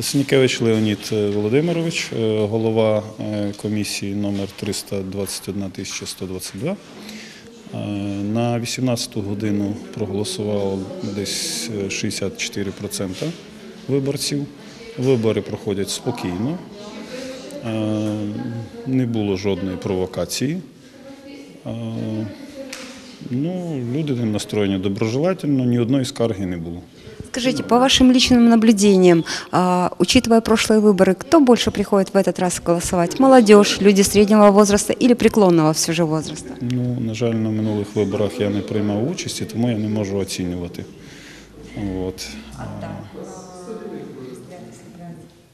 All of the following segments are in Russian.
Снікевич Леонід Володимирович, е, голова е, комісії номер 321 122. Е, На 18 годину проголосувало десь е, 64% виборців. Вибори проходять спокійно. Е, Не було жодної провокації. Е, Ну, люди настроєні доброжелательно, ні одної скарги не було. Скажите, по вашим личным наблюдениям, а, учитывая прошлые выборы, кто больше приходит в этот раз голосовать? Молодежь, люди среднего возраста или преклонного все же возраста? Ну, на жаль, на минулих виборах я не приймав участі, тому я не можу оцінювати. От.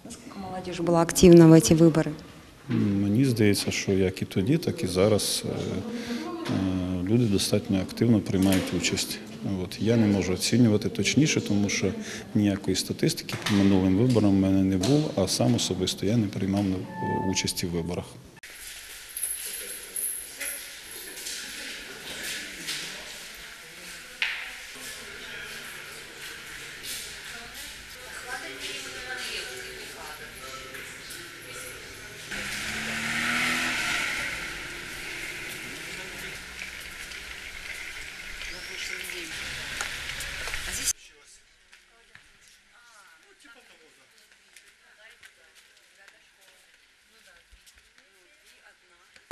Насколько молодежь была активна в эти выборы? М, Мені здається, що як і тоді, так і зараз е, е, люди достатньо активно приймають участь. От. Я не можу оцінювати точніше, тому що ніякої статистики по минулим виборам в мене не було, а сам особисто я не приймав на- участі в виборах.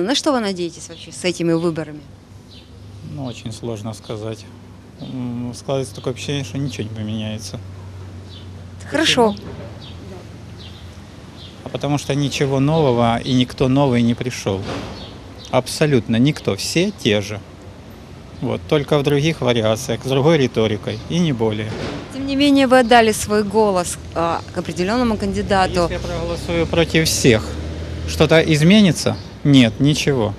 На что вы надеетесь вообще с этими выборами? Ну, очень сложно сказать. Складывается такое ощущение, что ничего не поменяется. Хорошо. А потому что ничего нового и никто новый не пришел. Абсолютно никто. Все те же. Вот, только в других вариациях, с другой риторикой и не более. Тем не менее, вы отдали свой голос а, к определенному кандидату. Если я проголосую против всех, что-то изменится? Нет, ничего.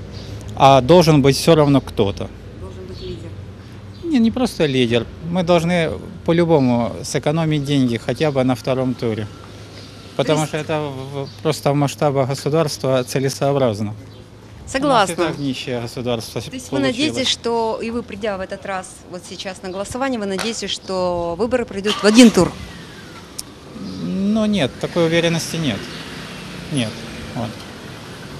А должен быть все равно кто-то. Должен быть лидер. Не, не просто лидер. Мы должны по-любому сэкономить деньги хотя бы на втором туре. Потому есть- что это в- просто в масштабах государства целесообразно. У нас и Согласна. так нищее государство То есть вы надеетесь, что и вы, придя в этот раз, вот сейчас на голосование, вы надеетесь, что выборы пройдут в один тур? Ну нет, такой уверенности нет. Нет. Вот.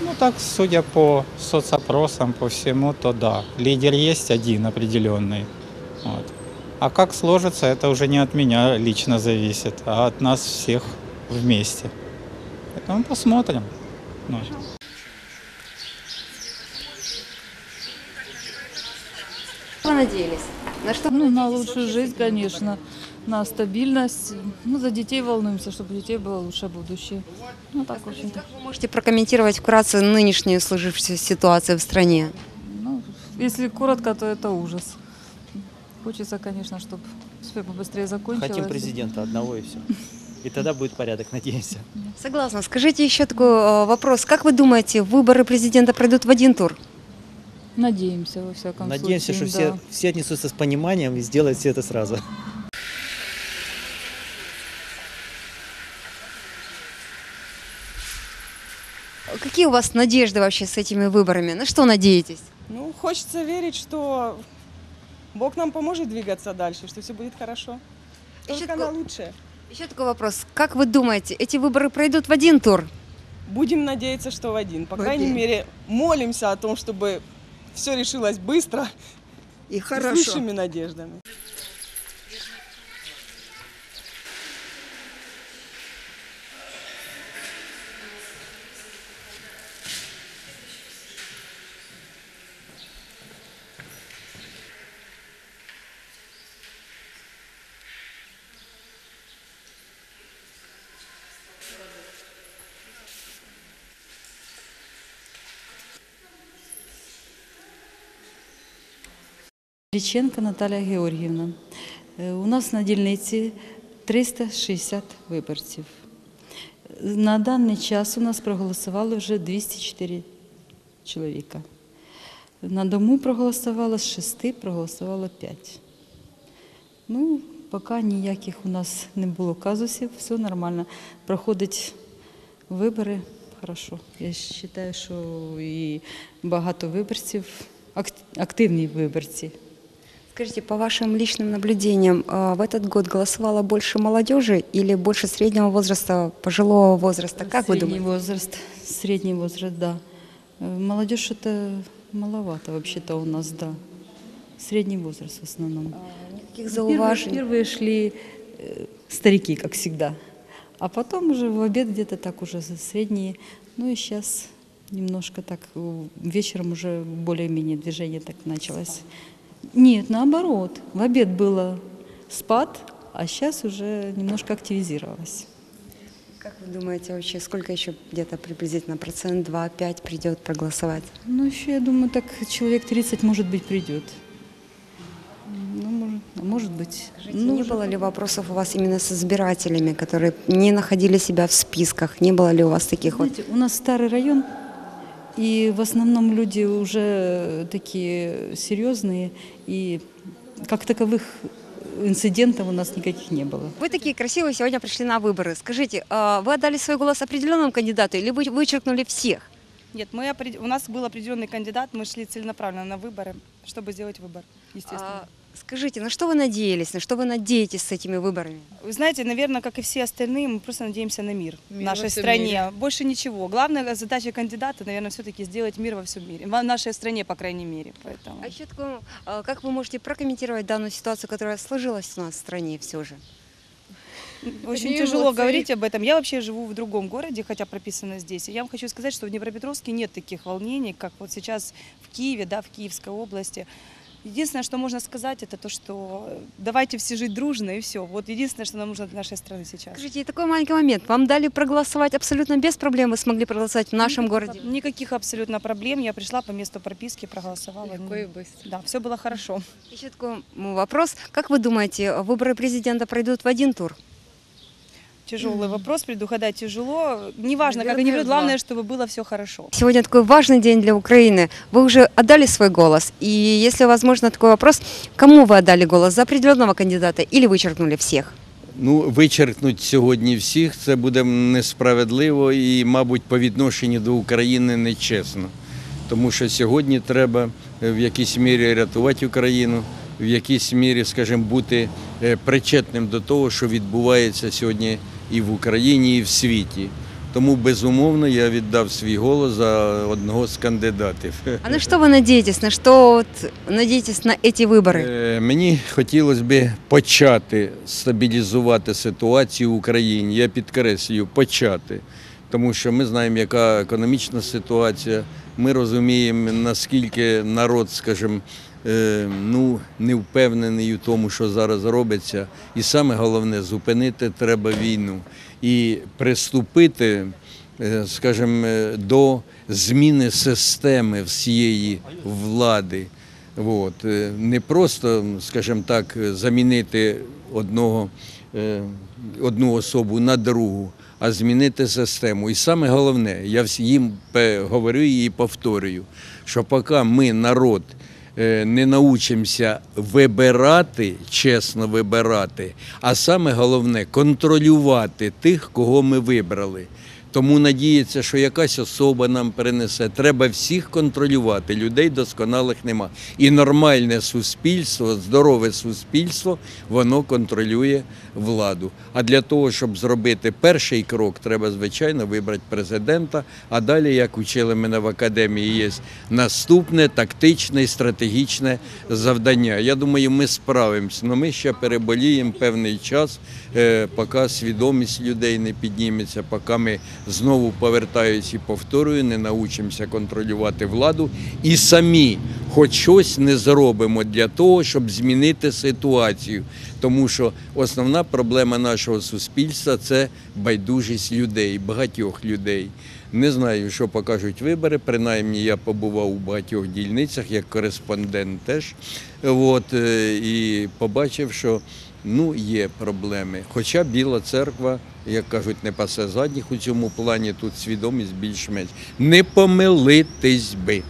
Ну так, судя по соцопросам, по всему, то да. Лидер есть один определенный. Вот. А как сложится, это уже не от меня лично зависит, а от нас всех вместе. Поэтому посмотрим. Ну, Вы надеялись? На что? Ну, на лучшую жизнь, конечно, на стабильность. Ну, за детей волнуемся, чтобы у детей было лучшее будущее. Ну, так, в общем-то. Как вы можете прокомментировать вкратце нынешнюю сложившуюся ситуацию в стране? Ну, если коротко, то это ужас. Хочется, конечно, чтобы все побыстрее закончилось. Хотим президента одного и все. И тогда будет порядок, надеемся. Согласна. Скажите еще такой э, вопрос. Как вы думаете, выборы президента пройдут в один тур? Надеемся, во всяком Надеемся, что случае. все, все отнесутся с пониманием и сделают все это сразу. Какие у вас надежды вообще с этими выборами? На что надеетесь? Ну, хочется верить, что Бог нам поможет двигаться дальше, что все будет хорошо. Еще Только на такой, лучшее. еще такой вопрос. Как вы думаете, эти выборы пройдут в один тур? Будем надеяться, что в один. По В крайней один. мере, молимся о том, чтобы все решилось быстро И и с высшими надеждами. Ліченко Наталія Георгіївна. Е, У нас на дільниці 360 виборців. На даний час у нас проголосувало вже 204 чоловіка. На дому проголосувало з 6, проголосувало 5. Ну, поки ніяких у нас не було казусів, все нормально. Проходить вибори хорошо. Я вважаю, що і багато виборців, активні виборці. Скажите, по вашим личным наблюдениям, а, в этот год голосовало больше молодежи или больше среднего возраста, пожилого возраста? Как вы средний думаете? возраст, средний возраст, да. Э, Молодежь это маловато вообще-то у нас, да. Средний возраст в основном. Каких Первые, зауважений? первые шли э, старики, как всегда. А потом уже в обед где-то так уже средние. Ну и сейчас немножко так э, вечером уже более-менее движение так началось. Нет, наоборот. В обед было спад, а сейчас уже немножко активизировалось. Как вы думаете вообще, сколько еще где-то приблизительно процент, 2-5 придет проголосовать? Ну, еще, я думаю, так человек 30, может быть, придет. Ну, может, а может быть. Скажите, ну, не уже было ли вопросов у вас именно с избирателями, которые не находили себя в списках? Не было ли у вас таких вот? Знаете, у нас старый район, и в основном люди уже такие серьезные, и как таковых инцидентов у нас никаких не было. Вы такие красивые сегодня пришли на выборы. Скажите, а вы отдали свой голос определенному кандидату или вы вычеркнули всех? Нет, мы у нас был определенный кандидат, мы шли целенаправленно на выборы, чтобы сделать выбор, естественно. А, скажите, на что вы надеялись, на что вы надеетесь с этими выборами? Вы знаете, наверное, как и все остальные, мы просто надеемся на мир, в Мир нашей во всем стране. Больше ничего. Главная задача кандидата, наверное, все-таки сделать мир во всем мире. В нашей стране, по крайней мере. Поэтому. А еще такое, а, как вы можете прокомментировать данную ситуацию, которая сложилась у нас в стране все же? Очень Одни тяжело эмоции. говорить об этом. Я вообще живу в другом городе, хотя прописана здесь. И я вам хочу сказать, что в Днепропетровске нет таких волнений, как вот сейчас в Киеве, да, в Киевской области. Единственное, что можно сказать, это то, что давайте все жить дружно и все. Вот единственное, что нам нужно для нашей страны сейчас. Скажите, и такой маленький момент. Вам дали проголосовать абсолютно без проблем, вы смогли проголосовать в нашем городе? Никаких абсолютно проблем. Я пришла по месту прописки, проголосовала. Легко и быстро. Да, все было хорошо. Еще такой вопрос. Как вы думаете, выборы президента пройдут в один тур? Тяжелый вопрос, предугадать тяжело. Неважно, как Наверное, они будут, два. главное, чтобы было все хорошо. Сегодня такой важный день для Украины. Вы уже отдали свой голос. И если возможно такой вопрос, кому вы отдали голос? За определенного кандидата или вычеркнули всех? Ну, вичеркнуть сьогодні всіх це буде несправедливо і, мабуть, по відношенню до України нечесно. Тому що сьогодні треба е, в якійсь мірі рятувати Україну, в якійсь мірі, скажімо, бути е, причетним до того, що відбувається сьогодні і в Україні, і в світі. Тому, безумовно, я віддав свій голос за одного з кандидатів. А на что вы надеетесь? На что вот надеетесь на эти выборы? Е, Мені хотілося б почати стабілізувати ситуацію в Україні. Я підкреслюю, почати. Тому що ми знаємо, яка економічна ситуація. Ми розуміємо, наскільки народ, скажімо, е, ну, не впевнений у тому, що зараз робиться. І саме головне, зупинити треба війну і приступити, е, скажімо, е, до зміни системи всієї влади. От. е, Не просто, скажімо так, замінити одного, е, одну особу на другу, а змінити систему. І саме головне, я пе- говорю і повторюю, що поки ми, народ, е, не научимося вибирати, чесно вибирати, а саме головне контролювати тих, кого ми вибрали. Тому надіється, що якась особа нам принесе. Треба всіх контролювати. Людей досконалих нема. І нормальне суспільство, здорове суспільство, воно контролює владу. А для того, щоб зробити перший крок, треба, звичайно, вибрати президента. А далі, як учили мене в академії, є наступне тактичне і стратегічне завдання. Я думаю, ми справимося. але ми ще переболіємо певний час, е, поки свідомість людей не підніметься, поки ми знову повертаюся і повторюю, не научимося контролювати владу і самі хоч щось не зробимо для того, щоб змінити ситуацію. Тому що основна проблема нашого суспільства це байдужість людей, багатьох людей. Не знаю, що покажуть вибори. Принаймні, я побував у багатьох дільницях як кореспондент теж. От, е, і побачив, що ну, є проблеми. Хоча Біла церква, як кажуть, не пасе задніх у цьому плані, тут свідомість більш-менш. Не помилитись би.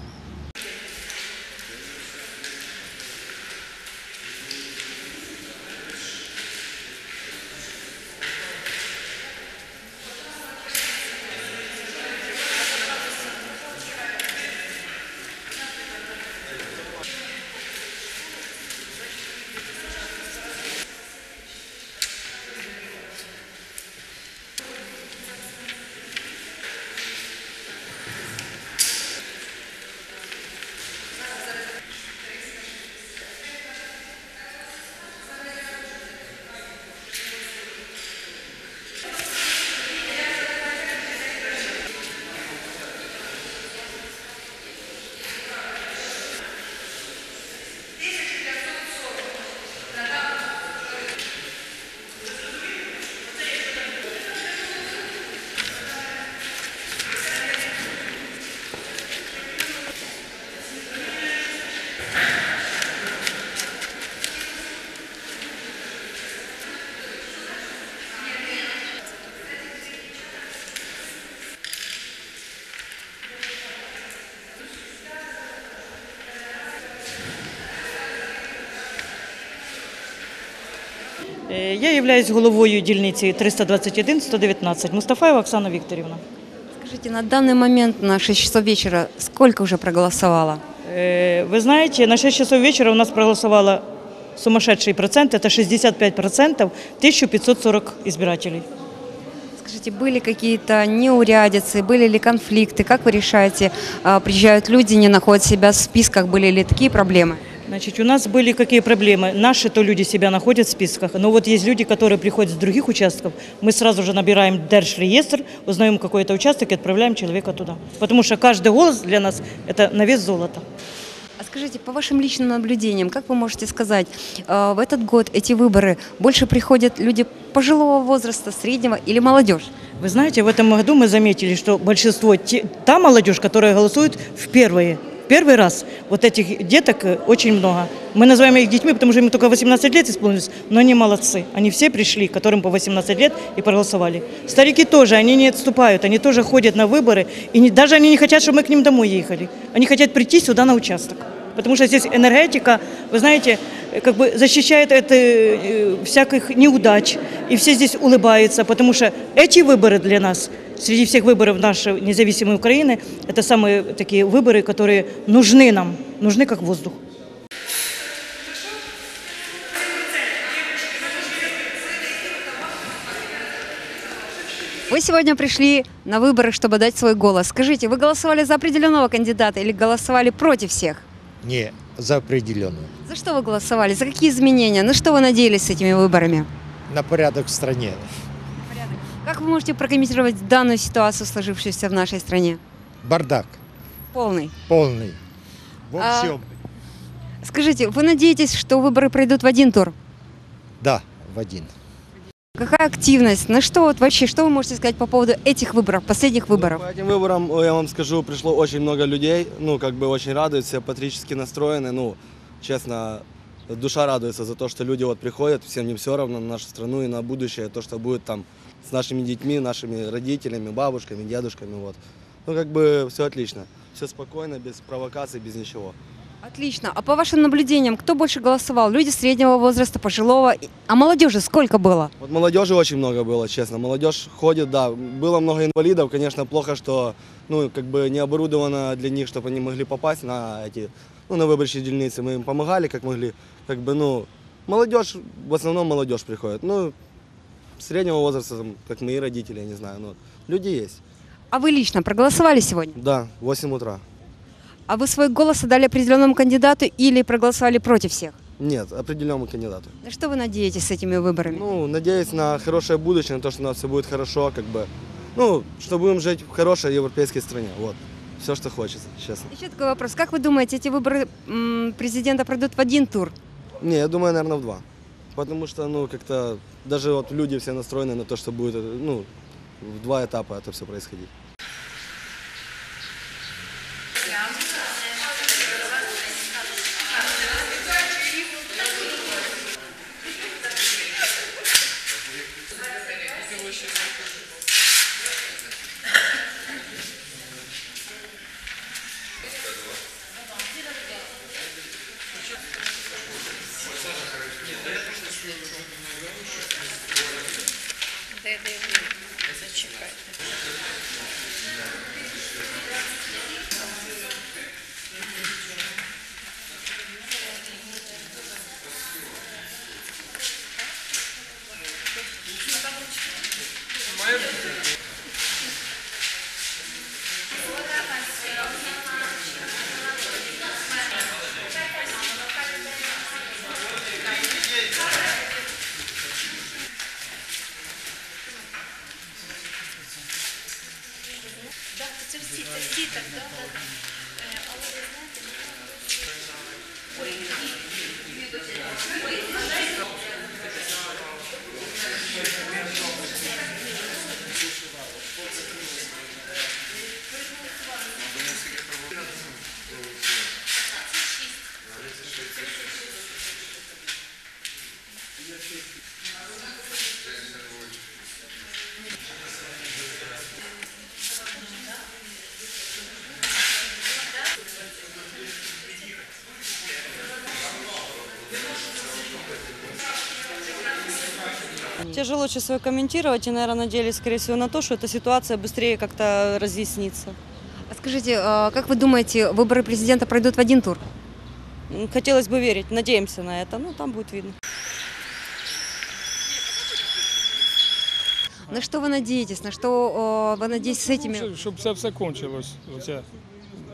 Я являюсь головою дільниці 321-119 Мустафаєва Оксана Вікторівна. Скажите, на данный момент на 6 часов вечера сколько уже проголосовало? Е, Ви знаєте, на 6 часов вечора у нас проголосовало сумасшедший процент, это 65%, 1540 избирателей. Скажите, были какие-то неурядицы, были ли конфликты? Как вы решаете, а, приезжают люди, не находят себя в списках, были ли такие проблемы? Значит, у нас были какие проблемы? Наши то люди себя находят в списках, но вот есть люди, которые приходят с других участков. Мы сразу же набираем держреестр, узнаем какой это участок и отправляем человека туда. Потому что каждый голос для нас – это на вес золота. А скажите, по вашим личным наблюдениям, как вы можете сказать, а, в этот год эти выборы больше приходят люди пожилого возраста, среднего или молодежь? Вы знаете, в этом году мы заметили, что большинство, те- та молодежь, которая голосует в первые, первый раз, вот этих деток э, очень много. Мы называем их детьми, потому что им только 18 лет исполнилось, но они молодцы. Они все пришли, которым по 18 лет и проголосовали. Старики тоже, они не отступают, они тоже ходят на выборы, и не- даже они не хотят, чтобы мы к ним домой ехали. Они хотят прийти сюда на участок. Потому что здесь энергетика, вы знаете, э, как бы защищает от э, всяких неудач. И все здесь улыбаются, потому что эти выборы для нас, среди всех выборов нашей независимой Украины, это самые такие выборы, которые нужны нам, нужны как воздух. Вы сегодня пришли на выборы, чтобы дать свой голос. Скажите, вы голосовали за определенного кандидата или голосовали против всех? Не, за определенную. За что вы голосовали? За какие изменения? На что вы надеялись с этими выборами? На порядок в стране. Как вы можете прокомментировать данную ситуацию, сложившуюся в нашей стране? Бардак Полный. полный. Во А- всем. Скажите, вы надеетесь, что выборы пройдут в один тур? Да, в один. Какая активность? На что вот вообще, что вы можете сказать по поводу этих выборов, последних выборов? По этим выборам, я вам скажу, пришло очень много людей, ну, как бы очень радуются, патриотически настроены, ну, честно, душа радуется за то, что люди вот приходят, всем не все равно на нашу страну и на будущее, то, что будет там с нашими детьми, нашими родителями, бабушками, дедушками, вот. Ну, как бы все отлично, все спокойно, без провокаций, без ничего. Отлично. А по вашим наблюдениям, кто больше голосовал? Люди среднего возраста, пожилого? А молодежи сколько было? Вот молодежи очень много было, честно. Молодежь ходит, да. Было много инвалидов, конечно, плохо, что ну, как бы не оборудовано для них, чтобы они могли попасть на эти, ну, на выборчие дельницы. Мы им помогали, как могли. Как бы, ну, молодежь, в основном молодежь приходит. Ну, среднего возраста, там, как мои родители, я не знаю. Ну, люди есть. А вы лично проголосовали сегодня? Да, 8 утра. А вы свой голос отдали определенному кандидату или проголосовали против всех? Нет, определенному кандидату. На что вы надеетесь с этими выборами? Ну, надеюсь на хорошее будущее, на то, что у нас все будет хорошо, как бы. Ну, что будем жить в хорошей европейской стране. Вот. Все, что хочется, честно. Еще такой вопрос. Как вы думаете, эти выборы президента пройдут в один тур? Не, я думаю, наверное, в два. Потому что, ну, как-то даже вот люди все настроены на то, что будет, э, ну, в два этапа это все происходить. де Зачекайте. Тяжело сейчас свое комментировать и, наверное, надеялись, скорее всего, на то, что эта ситуация быстрее как-то разъяснится. А скажите, а, как вы думаете, выборы президента пройдут в один тур? Хотелось бы верить, надеемся на это, ну там будет видно. На что вы надеетесь? На что вы надеетесь с этими? Щоб, щоб це все кончилось. Оця,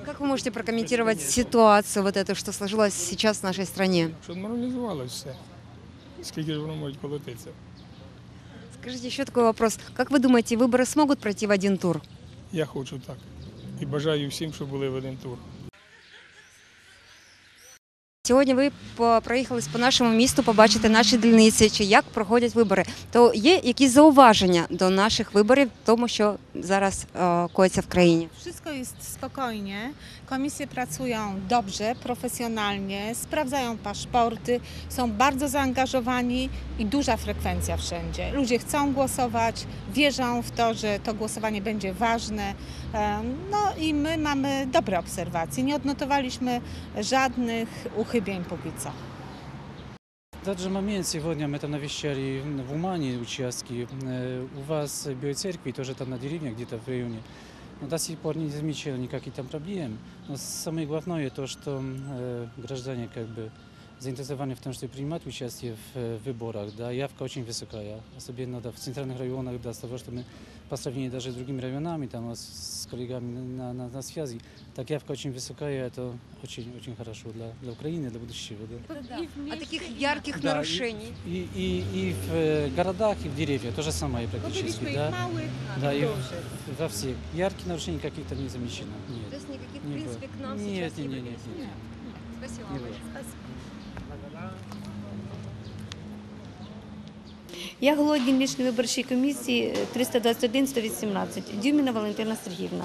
Как вы можете прокомментировать ситуацию вот эту, что сложилась сейчас в нашей стране? щоб нормалізувалось все. Скільки ж воно може колотитися? Скажите еще такой вопрос. Как вы думаете, выборы смогут пройти в один тур? Я хочу так. І бажаю всім, щоб були в один тур. Сьогодні ви по- проїхались по нашому місту, побачите наші дільниці, чи як проходять вибори. То є якісь зауваження до наших виборів, тому що zaraz końca w krainie. Wszystko jest spokojnie. Komisje pracują dobrze, profesjonalnie, sprawdzają paszporty, są bardzo zaangażowani i duża frekwencja wszędzie. Ludzie chcą głosować, wierzą w to, że to głosowanie będzie ważne. No i my mamy dobre obserwacje. Nie odnotowaliśmy żadnych uchybień póki co. В тот же момент сегодня мы там навещали в Умане участки. Э, У вас в Белой церкви, тоже там на деревне, где-то в районе. Но до сих пор не замечали никаких там проблем. Но самое главное то, что э, граждане как бы заинтересованы в том, чтобы принимать участие в э, выборах. Да, явка очень высокая, особенно да, в центральных районах, да, с того, что мы по сравнению даже с другими районами, там нас с коллегами на, на, на связи, так явка очень высокая, это очень, очень хорошо для, для Украины, для будущего. Да. А таких ярких Да, нарушений? И, и, и в э, городах, и в деревьях то же самое практически. Да, да и в- во всех. Ярких нарушений каких-то не замечено. Нет. То есть никаких, в принципе, к нам Нет, сейчас нет, не нет, нет, нет. Спасибо вам. было. Я голова дільничної виборчої комісії 321-118, Дюміна Валентина Сергіївна.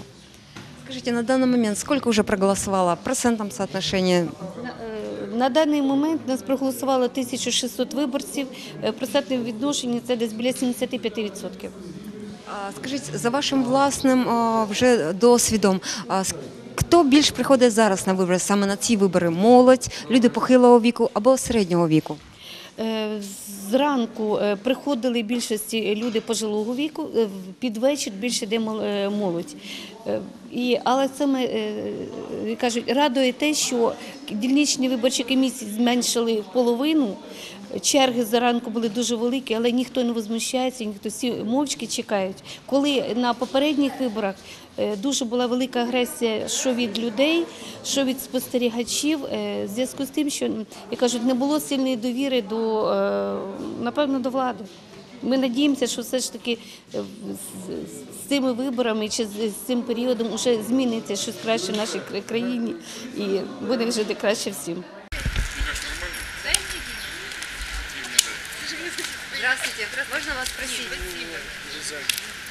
Скажите, на данный момент сколько уже проголосовало в процентном соотношении? На, е, На даний момент нас проголосувало 1600 виборців. Е, В процентному відношенні це десь біля 75%. А, Скажіть, за вашим власним а, вже досвідом, а, хто більш приходить зараз на вибори, саме на ці вибори? Молодь, люди похилого віку або середнього віку? Е, Зранку е, приходили більшості люди пожилого віку, е, під вечір більше йде е, молодь. Але це ми кажуть, радує те, що дільничні виборчі комісії зменшили половину. Черги зранку були дуже великі, але ніхто не возмущається, ніхто всі мовчки чекають. Коли на попередніх виборах дуже була велика агресія, що від людей, що від спостерігачів, е, в зв'язку з тим, що як кажуть, не було сильної довіри до е, напевно до влади. Ми надіємося, що все ж таки е, з, цими виборами чи з, з цим періодом вже зміниться щось краще в нашій країні і буде жити краще всім. Здравствуйте, можно вас спросить?